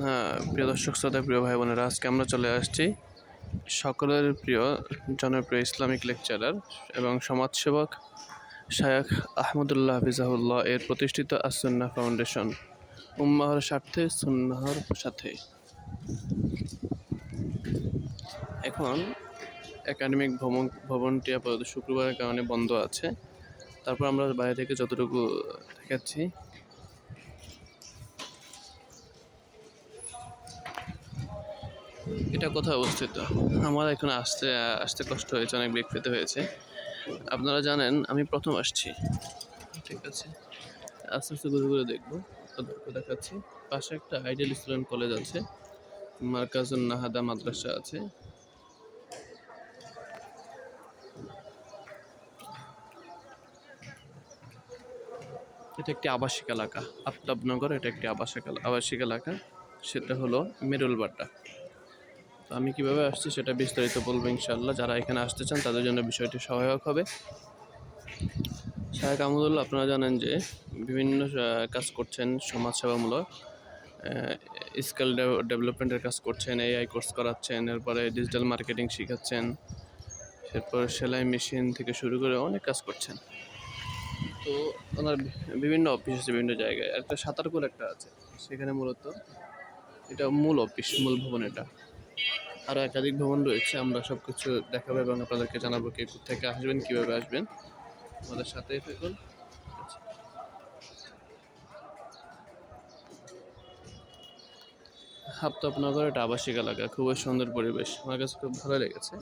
হ্যাঁ প্রিয় দর্শক, শ্রোতা, প্রিয় ভাই বোনেরা, আজকে আমরা চলে আসছি সকলের প্রিয়, জনপ্রিয় ইসলামিক লেকচারার এবং সমাজসেবক শায়েখ আহমদুল্লাহ হাফিজাহুল্লাহ এর প্রতিষ্ঠিত আসন্না ফাউন্ডেশন, উম্মাহর স্বার্থে, সুন্নাহর সাথে। এখন একাডেমিক ভবন ভবনটি আপাতত শুক্রবারের কারণে বন্ধ আছে। তারপর আমরা বাইরে থেকে যতটুকু দেখাচ্ছি এটা কোথায় অবস্থিত? আমার এখানে আসতে আসতে কষ্ট হয়েছে, অনেক বেগ পেতে হয়েছে। আপনারা জানেন, আমি প্রথম আসছি। ঠিক আছে। আস্তে আস্তে ঘুরে ঘুরে দেখব। দেখাচ্ছি। পাশে একটা আইডিয়াল স্টুডেন্ট কলেজ আছে। মার্কাজুন নাহাদা মাদ্রাসা আছে। এটা একটি আবাসিক এলাকা। আফতাবনগর, এটা একটি আবাসিক আবাসিক এলাকা। সেটা হলো মেরুলবাড্ডা। আমি কীভাবে আসছি সেটা বিস্তারিত বলব ইনশাল্লাহ যারা এখানে আসতে চান, তাদের জন্য বিষয়টি সহায়ক হবে। শাহেক আহমদুল্লাহ আপনারা জানেন যে বিভিন্ন কাজ করছেন সমাজসেবামূলক। স্কিল ডেভেলপমেন্টের কাজ করছেন, এআই কোর্স করাচ্ছেন, এরপরে ডিজিটাল মার্কেটিং শেখাচ্ছেন, এরপর সেলাই মেশিন থেকে শুরু করে অনেক কাজ করছেন। তো ওনার বিভিন্ন অফিস আছে বিভিন্ন জায়গায়। একটা সাঁতারকুল একটা আছে, সেখানে মূলত এটা মূল অফিস, মূল ভবন এটা। আরও একাধিক ভবন রয়েছে, আমরা সব কিছু দেখাবো এবং আপনাদেরকে জানাব কে থেকে আসবেন, কীভাবে আসবেন। আমাদের সাথেই থাকুন। আচ্ছা। হাপ্তাপনগর এটা আবাসিক এলাকা, খুবই সুন্দর পরিবেশ। আমার কাছে খুব ভালো লেগেছে।